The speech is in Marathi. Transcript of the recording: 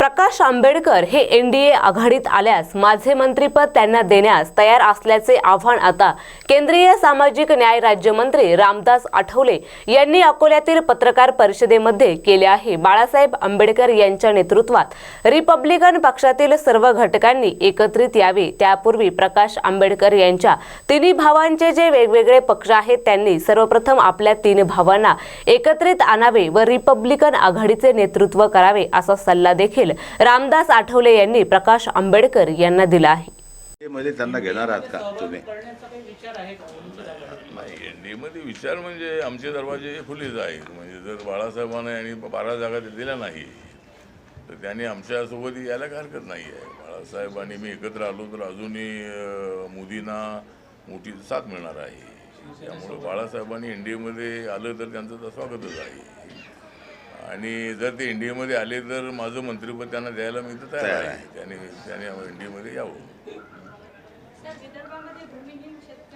प्रकाश आंबेडकर हे एनडीए आघाडीत आल्यास माझे मंत्रीपद त्यांना देण्यास तयार असल्याचे आव्हान आता केंद्रीय सामाजिक न्याय राज्यमंत्री रामदास आठवले यांनी अकोल्यातील पत्रकार परिषदेमध्ये केले आहे. बाळासाहेब आंबेडकर यांच्या नेतृत्वात रिपब्लिकन पक्षातील सर्व घटकांनी एकत्रित यावे. त्यापूर्वी प्रकाश आंबेडकर यांच्या तिन्ही भावांचे जे वेगवेगळे पक्ष आहेत त्यांनी सर्वप्रथम आपल्या तीन भावांना एकत्रित आणावे व रिपब्लिकन आघाडीचे नेतृत्व करावे असा सल्ला देखील रामदास आठवले यांनी प्रकाश आंबेडकर यांना दिला आहे. मध्ये त्यांना घेणार आहात का तुम्ही? नाही विचार म्हणजे आमचे दरवाजे खुलेच आहेत. म्हणजे जर बाळासाहेबांना यांनी बारा जागा दिल्या नाही तर त्यांनी आमच्यासोबत यायला काही हरकत नाही आहे. बाळासाहेब आणि मी एकत्र आलो तर अजूनही मोदींना मोठी साथ मिळणार आहे. त्यामुळे बाळासाहेबांनी एनडीएमध्ये आलं तर त्यांचं तर स्वागतच आहे. आणि जर ते एनडीएमध्ये आले तर माझं मंत्रिपद त्यांना द्यायला मी तर तयार आहे. त्याने त्याने एनडीएमध्ये यावं.